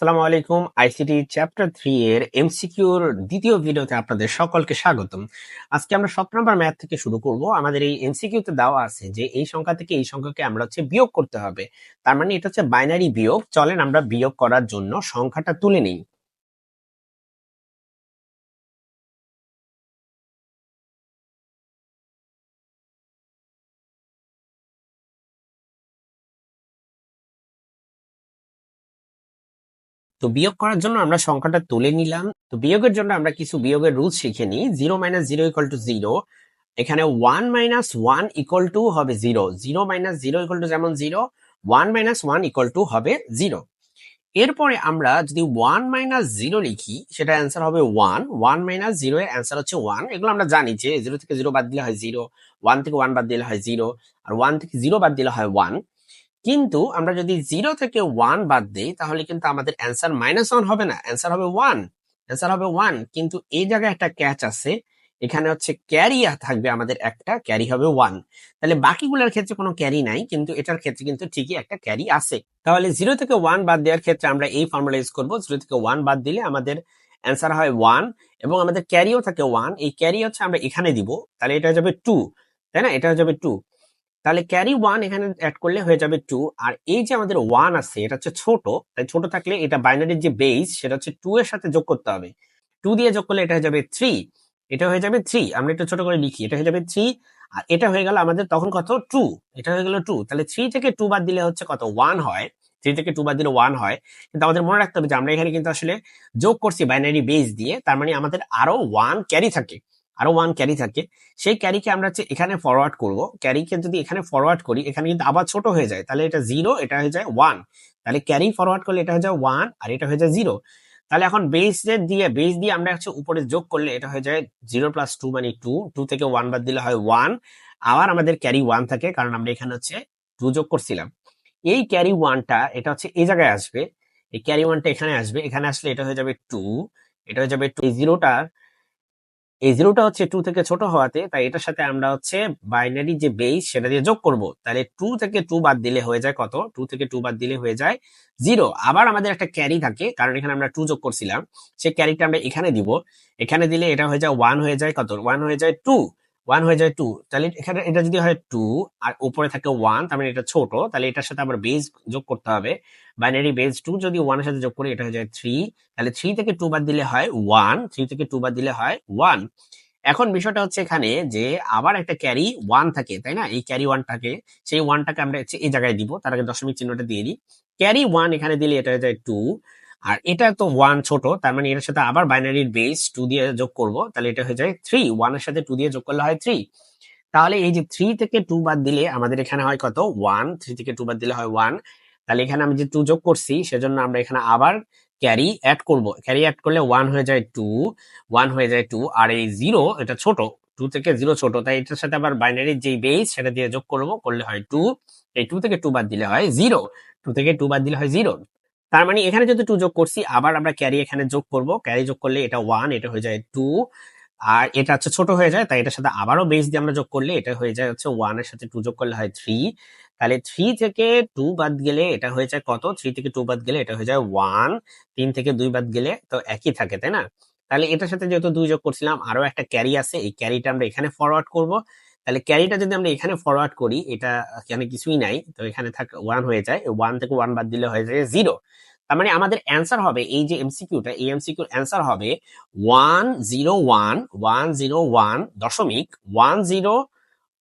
আসসালামু আলাইকুম। ICT chapter three এর এমসিকিউর দ্বিতীয় ভিডিওতে আপনাদের সকলকে স্বাগতম। আজকে আমরা সব নম্বর ম্যাথ থেকে শুরু করব। আমাদের এই এমসিকিউতে দেওয়া আছে যে এই সংখ্যা থেকে এই সংখ্যাকে আমরা হচ্ছে বিয়োগ করতে হবে। তার মানে এটা হচ্ছে বাইনারি বিয়োগ। চলেন আমরা বিয়োগ করার জন্য সংখ্যাটা তুলে নিই। তো বিয়োগ করার জন্য আমরা সংখ্যাটা তুলে নিলাম। তো বিয়োগের জন্য আমরা কিছু বিয়োগের রুলস শিখে নিই। Zero minus zero equal to zero এখানে one minus one equal to হবে zero zero minus zero equal to যেমন zero one minus one equal to হবে জিরো এরপরে আমরা যদি ওয়ান মাইনাস জিরো লিখি সেটা অ্যান্সার হবে ওয়ান ওয়ান মাইনাস জিরো এর অ্যান্সার হচ্ছে ওয়ান এগুলো আমরা জানি যে জিরো থেকে জিরো বাদ দিলে হয় জিরো ওয়ান থেকে ওয়ান বাদ দিলে হয় জিরো আর ওয়ান থেকে জিরো বাদ দিলে হয় ওয়ান কিন্তু আমরা যদি জিরো থেকে ওয়ান বাদ দিই, তাহলে কিন্তু আমাদের অ্যান্সার মাইনাস ওয়ান হবে না। অ্যান্সার হবে ওয়ান অ্যান্সার হবে ওয়ান কিন্তু এই জায়গায় একটা ক্যাচ আছে। এখানে হচ্ছে ক্যারি থাকবে আমাদের একটা ক্যারি হবে ওয়ান তাহলে বাকিগুলোর ক্ষেত্রে কোনো ক্যারি নাই, কিন্তু এটার ক্ষেত্রে কিন্তু ঠিকই একটা ক্যারি আছে। তাহলে জিরো থেকে ওয়ান বাদ দেওয়ার ক্ষেত্রে আমরা এই ফর্মুলা ইউজ করব। জিরো থেকে ওয়ান বাদ দিলে আমাদের অ্যান্সার হয় ওয়ান এবং আমাদের ক্যারিও থাকে ওয়ান এই ক্যারি হচ্ছে আমরা এখানে দিব। তাহলে এটা যাবে টু তাই না? এটা যাবে টু তাহলে ক্যারি ওয়ান এখানে অ্যাড করলে হয়ে যাবে টু আর এই যে আমাদের ওয়ান আছে, এটা হচ্ছে ছোট, তাই ছোট থাকলে এটা বাইনারির যে বেস সেটা হচ্ছে টু এর সাথে যোগ করতে হবে। টু দিয়ে যোগ করলে এটা হয়ে যাবে থ্রি এটা হয়ে যাবে থ্রি আমরা একটু ছোট করে লিখি, এটা হয়ে যাবে থ্রি আর এটা হয়ে গেল আমাদের তখন কত? টু এটা হয়ে গেল টু তাহলে থ্রি থেকে টু বাদ দিলে হচ্ছে কত? ওয়ান হয় থ্রি থেকে টু বাদ দিলে ওয়ান হয়, কিন্তু আমাদের মনে রাখতে হবে যে আমরা এখানে কিন্তু আসলে যোগ করছি বাইনারি বেস দিয়ে, তার মানে আমাদের আরও ওয়ান ক্যারি থাকে। আরও ওয়ান ক্যারি থাকে। সেই ক্যারিকে আমরা হচ্ছে এখানে ফরওয়ার্ড করব। ক্যারিকে যদি এখানে ফরওয়ার্ড করি, এখানে কিন্তু আবার ছোট হয়ে যায়। তাহলে এটা জিরো এটা হয়ে যায় ওয়ান তাহলে ক্যারি ফরওয়ার্ড করলে এটা হয়ে যায় ওয়ান আর এটা হয়ে যায় জিরো তাহলে এখন বেস দিয়ে বেস দিয়ে আমরা হচ্ছে উপরে যোগ করলে এটা হয়ে যায় জিরো প্লাস টু মানে টু টু থেকে ওয়ান বাদ দিলে হয় ওয়ান আবার আমাদের ক্যারি ওয়ান থাকে, কারণ আমরা এখানে হচ্ছে টু যোগ করছিলাম। এই ক্যারি ওয়ানটা এটা হচ্ছে এই জায়গায় আসবে। এই ক্যারি ওয়ানটা এখানে আসবে। এখানে আসলে এটা হয়ে যাবে টু এটা হয়ে যাবে টু এই জিরোটার এই জিরোটা হচ্ছে টু থেকে ছোট হওয়াতে, তাই এটার সাথে আমরা হচ্ছে বাইনারি যে বেস সেটা দিয়ে যোগ করব। তাহলে টু থেকে টু বাদ দিলে হয়ে যায় কত? টু থেকে টু বাদ দিলে হয়ে যায় জিরো আবার আমাদের একটা ক্যারি থাকে, কারণ এখানে আমরা টু যোগ করছিলাম, সেই ক্যারিটা আমরা এখানে দিব। এখানে দিলে এটা হয়ে যায় ওয়ান হয়ে যায় কত? ওয়ান হয়ে যায় টু ওয়ান হয়ে যায় টু তাহলে এখানে এটা যদি হয় টু আর উপরে থাকে ওয়ান তার মানে এটা ছোট, তাহলে এটার সাথে আবার বেস যোগ করতে হবে। বাইনারি বেস টু যদি ওয়ানের সাথে যোগ করি, এটা হয়ে যায় থ্রি তাহলে থ্রি থেকে টু বাদ দিলে হয় ওয়ান থ্রি থেকে টু বাদ দিলে হয় ওয়ান এখন বিষয়টা হচ্ছে এখানে যে আবার একটা ক্যারি ওয়ান থাকে, তাই না? এই ক্যারি ওয়ান থাকে সেই ওয়ানটাকে আমরা এই জায়গায় দিব, তার আগে দশমিক চিহ্নটা দিয়ে দিই। ক্যারি ওয়ান এখানে দিলে এটা হয়ে যায় টু আর এটা তো ওয়ান ছোট, তার মানে এটার সাথে আবার বাইনারির বেস টু দিয়ে যোগ করব, তাহলে এটা হয়ে যায় থ্রি ওয়ানের সাথে টু দিয়ে যোগ করলে হয় থ্রি তাহলে এই যে থ্রি থেকে টু বাদ দিলে আমাদের এখানে হয় কত? ওয়ান থ্রি থেকে টু বাদ দিলে হয় ওয়ান তাহলে এখানে আমি যে টু যোগ করছি, সেজন্য আমরা এখানে আবার ক্যারি অ্যাড করব। ক্যারি অ্যাড করলে ওয়ান হয়ে যায় টু ওয়ান হয়ে যায় টু আর এই জিরো এটা ছোট টু থেকে জিরো ছোট, তাই এটার সাথে আবার বাইনারির যেই বেস সেটা দিয়ে যোগ করব, করলে হয় টু এই টু থেকে টু বাদ দিলে হয় জিরো টু থেকে টু বাদ দিলে হয় জিরো তার মানে এখানে যদি টু যোগ করছি, আবার আমরা ক্যারি এখানে যোগ করব। ক্যারি যোগ করলে এটা ওয়ান এটা হয়ে যায় টু আর এটা হচ্ছে ছোট হয়ে যায়, তাই এটার সাথে আবারও বেস দিয়ে আমরা যোগ করলে এটা হয়ে যায় হচ্ছে ওয়ানের সাথে টু যোগ করলে হয় থ্রি তাহলে থ্রি থেকে টু বাদ গেলে এটা হয়ে যায় কত? থ্রি থেকে টু বাদ গেলে এটা হয়ে যায় ওয়ান তিন থেকে দুই বাদ গেলে তো একই থাকে, তাই না? তাহলে এটার সাথে যেহেতু দুই যোগ করছিলাম আরও একটা ক্যারি আছে, এই ক্যারিটা আমরা এখানে ফরওয়ার্ড করব। তাহলে ক্যারিটা যদি আমরা এখানে ফরওয়ার্ড করি, এটা এখানে কিছুই নাই, তো এখানে থাকে ওয়ান হয়ে যায় ওয়ান থেকে ওয়ান বাদ দিলে হয়ে যায় জিরো তার মানে আমাদের অ্যান্সার হবে, এই যে এমসিকিউটা এই এমসিকিউর অ্যান্সার হবে one zero one one zero one দশমিক one zero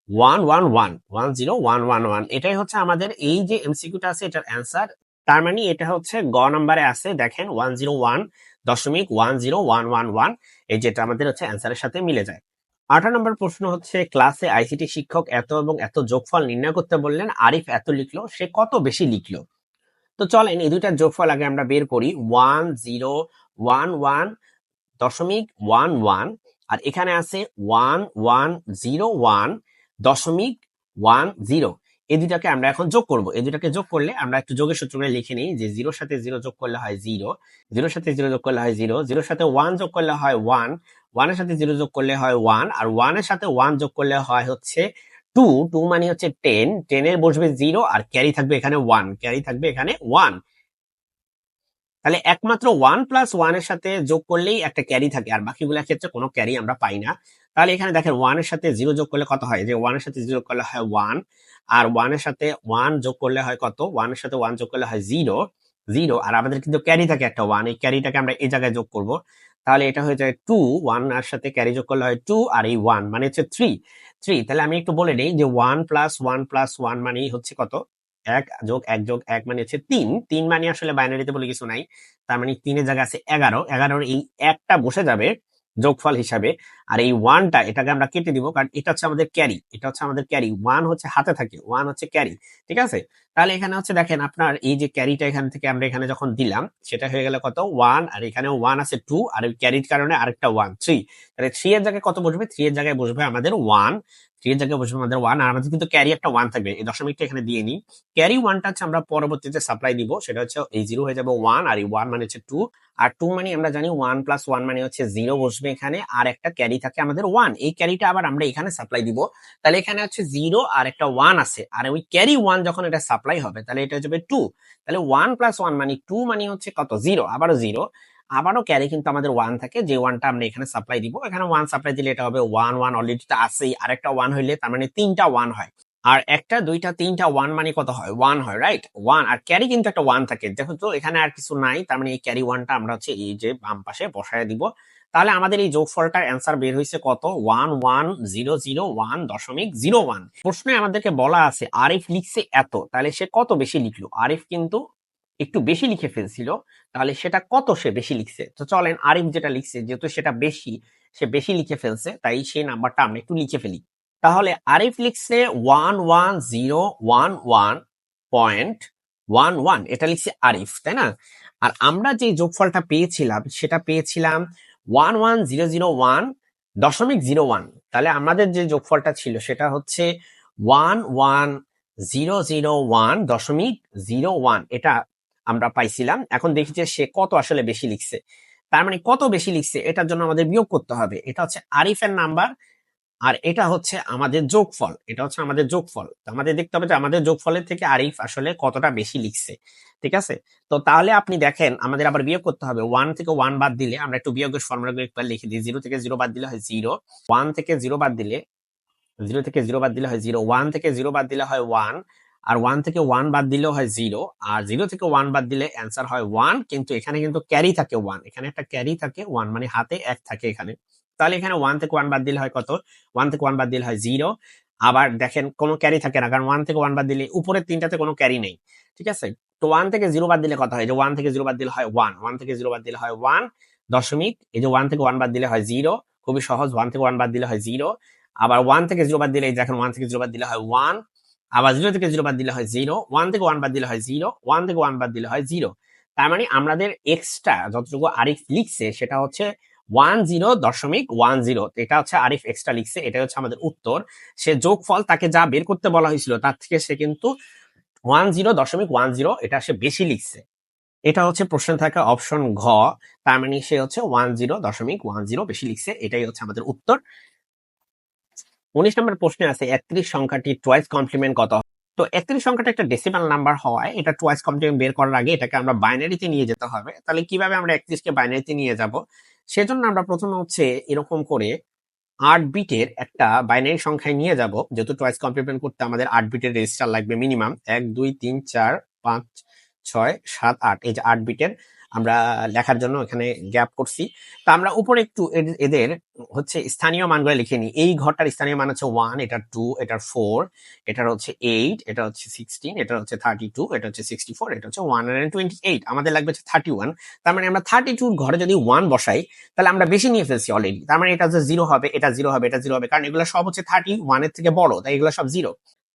one one one one zero one one one এটাই হচ্ছে আমাদের এই যে এমসিকিউটা আছে, এটার অ্যান্সার তার মানে এটা হচ্ছে গ নাম্বারে আছে, দেখেন ওয়ান জিরো ওয়ান দশমিক one zero one one one এই যেটা আমাদের হচ্ছে অ্যান্সারের সাথে মিলে যায়। আঠারো নম্বর প্রশ্ন হচ্ছে ক্লাসে আইসিটি শিক্ষক এত এবং এত যোগফল নির্ণয় করতে বললেন, আরিফ এত লিখলো, সে কত বেশি লিখলো? তো চলেন, এই দুইটার যোগফল আগে আমরা বের করি ওয়ান জিরো ওয়ান ওয়ান দশমিক ওয়ান ওয়ান আর এখানে আছে ওয়ান ওয়ান জিরো ওয়ান দশমিক ওয়ান জিরো এই দুটাকে আমরা এখন যোগ করব। এই দুটাকে যোগ করলে আমরা একটু যোগের সূত্রগুলো লিখে নিই যে জিরোর সাথে জিরো যোগ করলে হয় জিরো জিরোর সাথে জিরো যোগ করলে হয় জিরো জিরোর সাথে ওয়ান যোগ করলে হয় ওয়ান ওয়ানের সাথে জিরো যোগ করলে হয় ওয়ান আর ওয়ানের সাথে ওয়ান যোগ করলে হয় হচ্ছে টু টু মানে হচ্ছে টেন টেন টেনের বসবে জিরো আর ক্যারি থাকবে এখানে ওয়ান ক্যারি থাকবে এখানে ওয়ান তাহলে একমাত্র ওয়ান প্লাস ওয়ানের সাথে যোগ করলেই একটা ক্যারি থাকে, আর বাকিগুলোর ক্ষেত্রে কোনো ক্যারি আমরা পাই না। তাহলে এখানে দেখেন ওয়ানের সাথে জিরো যোগ করলে কত হয়? যে ওয়ানের সাথে জিরো করলে হয় ওয়ান আর ওয়ানের সাথে ওয়ান যোগ করলে হয় কত? ওয়ানের সাথে ওয়ান যোগ করলে হয় জিরো জিরো আর আমাদের কিন্তু ক্যারি থাকে একটা ওয়ান এই ক্যারিটাকে আমরা এই জায়গায় যোগ করব। তাহলে এটা হয়ে যায় টু ওয়ান আর সাথে ক্যারি যোগ করলে হয় টু আর এই ওয়ান মানে হচ্ছে থ্রি থ্রি তাহলে আমি একটু বলে নিই যে one plus one plus one মানে হচ্ছে কত? এক যোগ এক যোগ এক মানে হচ্ছে তিন। তিন মানে আসলে বাইনারিতে বলে কিছু নাই। তার মানে তিনের জায়গা আছে এগারো। এগারোর এই একটা বসে যাবে যোগফল হিসাবে। আর এই ওয়ানটা এটাকে আমরা কেটে দিব, কারণ এটা হচ্ছে আমাদের ক্যারি এটা হচ্ছে আমাদের ক্যারি ওয়ান হচ্ছে হাতে থাকে ওয়ান হচ্ছে ক্যারি ঠিক আছে? তাহলে এখানে হচ্ছে দেখেন আপনার এই যে ক্যারিটা এখান থেকে আমরা এখানে যখন দিলাম, সেটা হয়ে গেল কত? ওয়ান আর এখানে ওয়ান আছে টু আর ওই ক্যারির কারণে আরেকটা ওয়ান থ্রি তাহলে থ্রি এর জায়গায় কত বসবে? থ্রি এর জায়গায় বসবে আমাদের ওয়ান থ্রি এর জায়গায় বসবে আমাদের ওয়ান আর আমাদের কিন্তু ক্যারি একটা ওয়ান থাকবে। এই দশমিকটা এখানে দিয়ে নিই। ক্যারি ওয়ানটা হচ্ছে আমরা পরবর্তীতে সাপ্লাই দিব সেটা হচ্ছে এই জিরো হয়ে যাবে ওয়ান আর এই ওয়ান মানে হচ্ছে টু আর টু মানে আমরা জানি ওয়ান প্লাস ওয়ান মানে হচ্ছে জিরো বসবে এখানে, আর একটা ক্যারি থাকে আমাদের ওয়ান এই ক্যারিটা আবার আমরা এখানে সাপ্লাই দিব। তাহলে এখানে হচ্ছে জিরো আর একটা ওয়ান আছে। আর ওই ক্যারি ওয়ান যখন এটা সাপ্লাই হবে, তাহলে এটা হচ্ছে টু তাহলে ওয়ান প্লাস ওয়ান মানে টু মানে হচ্ছে কত? জিরো আবারও জিরো আবারও ক্যারি কিন্তু আমাদের ওয়ান থাকে, যে ওয়ানটা আমরা এখানে সাপ্লাই দিব। এখানে ওয়ান সাপ্লাই দিলে এটা হবে ওয়ান ওয়ান অলরেডি তো আছেই, আরেকটা ওয়ান হইলে তার মানে তিনটা ওয়ান হয়। আর একটা, দুইটা, তিনটা ওয়ান মানে কত হয়? ওয়ান হয় রাইট ওয়ান আর ক্যারি কিন্তু একটা ওয়ান থাকে। দেখো তো, এখানে আর কিছু নাই, তার মানে এই ক্যারি ওয়ানটা আমরা হচ্ছে এই যে বাম পাশে বসায় দিব। তাহলে আমাদের এই যোগফলটার অ্যান্সার বের হয়েছে কত? One one zero zero one দশমিক জিরো ওয়ান প্রশ্নে আমাদেরকে বলা আছে আরিফ লিখছে এত, তাহলে সে কত বেশি লিখলো? আরিফ কিন্তু একটু বেশি লিখে ফেলছিল, তাহলে সেটা কত সে বেশি লিখছে? তো চলেন আরিফ যেটা লিখছে, যেহেতু সেটা বেশি, সে বেশি লিখে ফেলছে, তাই সেই নাম্বারটা আমরা একটু লিখে ফেলি। তাহলে আরিফ লিখছে one one zero one one point one one এটা লিখছে আরিফ তাই না? আর আমরা যে যোগফলটা পেয়েছিলাম, সেটা পেয়েছিলাম one one zero zero one দশমিক জিরো ওয়ান তাহলে আমাদের যে যোগফলটা ছিল সেটা হচ্ছে one one zero zero one দশমিক জিরো ওয়ান এটা আমরা পাইছিলাম। এখন দেখি যে সে কত আসলে বেশি লিখছে। তার মানে কত বেশি লিখছে, এটার জন্য আমাদের বিয়োগ করতে হবে। এটা হচ্ছে আরিফের নাম্বার আর এটা হচ্ছে আমাদের যোগফল, এটা হচ্ছে আমাদের যোগফল। আমাদের দেখতে হবে যে আমাদের যোগফলের থেকে আরিফ আসলে কতটা বেশি লিখছে, ঠিক আছে? তো তাহলে আপনি দেখেন, আমাদের আবার বিয়োগ করতে হবে। ওয়ান থেকে ওয়ান বাদ দিলে, আমরা একটু বিয়োগের ফর্মুলা একবার লিখে দিই। জিরো থেকে জিরো বাদ দিলে হয় জিরো ওয়ান থেকে জিরো বাদ দিলে জিরো থেকে জিরো বাদ দিলে হয় জিরো ওয়ান থেকে জিরো বাদ দিলে হয় ওয়ান আর ওয়ান থেকে ওয়ান বাদ দিলেও হয় জিরো আর জিরো থেকে ওয়ান বাদ দিলে অ্যান্সার হয় ওয়ান কিন্তু এখানে কিন্তু ক্যারি থাকে ওয়ান এখানে একটা ক্যারি থাকে ওয়ান মানে হাতে এক থাকে এখানে। তাহলে এখানে ওয়ান থেকে ওয়ান বাদ দিলে হয় কত ওয়ান থেকে ওয়ান বাদ দিলে হয় জিরো আবার দেখেন কোনো ক্যারি থাকে না কারণ ওয়ান থেকে ওয়ান বাদ দিলে উপরের তিনটাতে কোনো ক্যারি নেই ঠিক আছে তো ওয়ান থেকে জিরো বাদ দিলে কত হয় যে ওয়ান থেকে জিরো বাদ দিলে হয় ওয়ান ওয়ান থেকে জিরো বাদ দিলে হয় ওয়ান দশমিক এই যে ওয়ান থেকে ওয়ান বাদ দিলে হয় জিরো খুবই সহজ ওয়ান থেকে ওয়ান বাদ দিলে হয় জিরো আবার ওয়ান থেকে জিরো বাদ দিলে দেখেন ওয়ান থেকে জিরো বাদ দিলে হয় ওয়ান আবার জিরো থেকে জিরো বাদ দিলে হয় জিরো ওয়ান থেকে ওয়ান বাদ দিলে হয় জিরো ওয়ান থেকে ওয়ান বাদ দিলে হয় জিরো তার মানে আমাদের এক্সট্রা যতটুকু আরিফ লিখছে সেটা হচ্ছে ওয়ান জিরো দশমিক ওয়ান জিরো এটা হচ্ছে আরিফ এক্সট্রা লিখছে এটা হচ্ছে আমাদের উত্তর। সে যোগফল তাকে যা বের করতে বলা হয়েছিল, তার থেকে সে কিন্তু ওয়ান জিরো দশমিক ওয়ান জিরো এটা সে বেশি লিখছে। এটা হচ্ছে প্রশ্ন থাকা অপশন ঘ, তার মানে সে হচ্ছে ওয়ান জিরো দশমিক ওয়ান জিরো বেশি লিখছে, এটাই হচ্ছে আমাদের উত্তর। উনিশ নম্বর প্রশ্নে আছে, একত্রিশ সংখ্যাটি টয়েস কমপ্লিমেন্ট কত তো একত্রিশ সংখ্যাটা একটা ডেসিমাল নাম্বার হওয়ায়, এটা টয়েস কমপ্লিমেন্ট বের করার আগে এটাকে আমরা বাইনারিতে নিয়ে যেতে হবে। তাহলে কীভাবে আমরা একত্রিশকে বাইনারিতে নিয়ে যাব? সেজন্য আমরা প্রথমে হচ্ছে এরকম করে আট বিটের একটা বাইনারি সংখ্যায় নিয়ে যাব। যেহেতু টয়েস কমপ্লিমেন্ট করতে আমাদের আট বিটের রেজিস্টার লাগবে মিনিমাম এক, দুই, তিন, চার, পাঁচ, ছয়, সাত, আট। এই যে আট বিটের আমরা লেখার জন্য এখানে গ্যাপ করছি। তো আমরা উপরে একটু এদের হচ্ছে স্থানীয় মানগুলো লিখে নিই। এই ঘরটার স্থানীয় মান হচ্ছে ওয়ান এটা টু এটার ফোর এটার হচ্ছে এইট এটা হচ্ছে সিক্সটিন এটা হচ্ছে থার্টি টু এটা হচ্ছে সিক্সটি ফোর এটা হচ্ছে ওয়ান হান্ড্রেড টোয়েন্টি এইট আমাদের লাগবে হচ্ছে থার্টি ওয়ান তার মানে আমরা থার্টি টুর ঘরে যদি ওয়ান বসাই, তাহলে আমরা বেশি নিয়ে ফেলছি অলরেডি তার মানে এটা হচ্ছে জিরো হবে, এটা জিরো হবে, এটা জিরো হবে। কারণ এগুলো সব হচ্ছে থার্টি ওয়ানের থেকে বড়, তাই এগুলো সব জিরো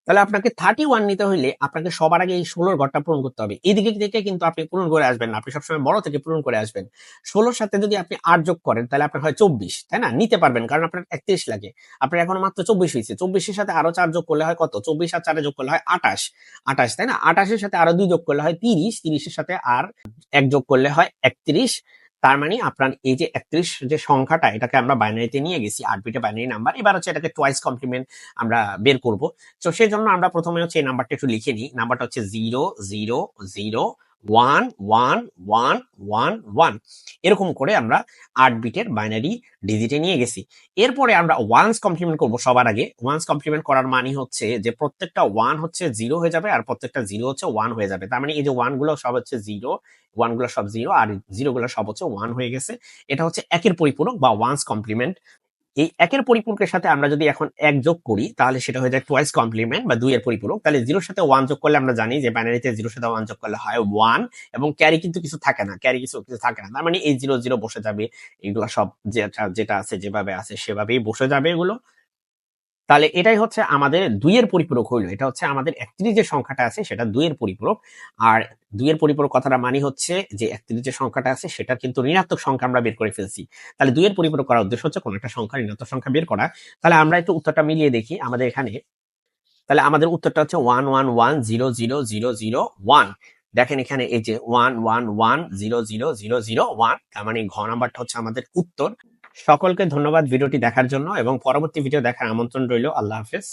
তাহলে আপনাকে থার্টি ওয়ান নিতে হইলে আপনাকে সবার আগে এই ষোলোর ঘরটা পূরণ করতে হবে। এদিকে থেকে কিন্তু আপনি পূরণ করে আসবেন না। আপনি সবসময় বড় থেকে পূরণ করে আসবেন। ষোলোর সাথে যদি আপনি আট যোগ করেন, তাহলে আপনার হয় চব্বিশ, তাই না? নিতে পারবেন, কারণ আপনার একত্রিশ লাগে। আপনার এখন মাত্র চব্বিশ হয়েছে। চব্বিশের সাথে আরও চার যোগ করলে হয় কত? চব্বিশ আর চারে যোগ করলে হয় আঠাশ। আঠাশ, তাই না? আঠাশের সাথে আরও দুই যোগ করলে হয় তিরিশ। তিরিশের সাথে আর এক যোগ করলে হয় একত্রিশ। তার মানে আপনার এই যে একত্রিশ যে সংখ্যাটা, এটাকে আমরা বাইনারিতে নিয়ে গেছি আট বিটে বাইনারি নাম্বার এবার হচ্ছে এটাকে টোয়াইস কমপ্লিমেন্ট আমরা বের করব। তো সেই জন্য আমরা প্রথমে হচ্ছে এই নাম্বারটা একটু লিখে নিই। নাম্বারটা হচ্ছে zero zero zero one one one one one এরকম করে আমরা আট বিটের বাইনারি ডিজিটে নিয়ে গেছি। এরপরে আমরা ওয়ান্স কমপ্লিমেন্ট করব সবার আগে। ওয়ান্স কমপ্লিমেন্ট করার মানে হচ্ছে যে প্রত্যেকটা ওয়ান হচ্ছে জিরো হয়ে যাবে আর প্রত্যেকটা জিরো হচ্ছে ওয়ান হয়ে যাবে। তার মানে এই যে ওয়ানগুলো সব হচ্ছে জিরো ওয়ানগুলো সব জিরো আর জিরো গুলো সব হচ্ছে ওয়ান হয়ে গেছে। এটা হচ্ছে একের পরিপূরক বা ওয়ান্স কমপ্লিমেন্ট এই একের পরিপূরকের সাথে আমরা যদি এখন এক যোগ করি, তাহলে সেটা হয়ে যায় টোয়াইস কমপ্লিমেন্ট বা দুইয়ের পরিপূরক। তাহলে জিরোর সাথে ওয়ান যোগ করলে আমরা জানি যে ব্যানারিতে জিরোর সাথে ওয়ান যোগ করলে হয় ওয়ান এবং ক্যারি কিন্তু কিছু থাকে না ক্যারি কিছু কিছু থাকে না। তার মানে এই জিরো জিরো বসে যাবে এগুলো সব যেটা যেটা আছে যেভাবে আছে সেভাবেই বসে যাবে এগুলো। তাহলে এটাই হচ্ছে আমাদের দুইয়ের পরিপূরক হইল। এটা হচ্ছে আমাদের একত্রিশ যে সংখ্যাটা আছে, সেটা দুইয়ের পরিপূরক। আর দুইয়ের পরিপূরক কথাটা মানে হচ্ছে যে একত্রিশ যে সংখ্যাটা আছে সেটা কিন্তু ঋণাত্মক সংখ্যা আমরা বের করে ফেলছি। তাহলে দুইয়ের পরিপূরক করার উদ্দেশ্য হচ্ছে কোনো একটা সংখ্যা ঋণাত্মক সংখ্যা বের করা। তাহলে আমরা একটু উত্তরটা মিলিয়ে দেখি আমাদের এখানে। তাহলে আমাদের উত্তরটা হচ্ছে one one one zero zero zero zero one দেখেন এখানে এই যে one one one zero zero zero zero one তার মানে ঘ নাম্বারটা হচ্ছে আমাদের উত্তর। সকলকে ধন্যবাদ ভিডিওটি দেখার জন্য এবং পরবর্তী ভিডিও দেখার আমন্ত্রণ রইল। আল্লাহ হাফেজ।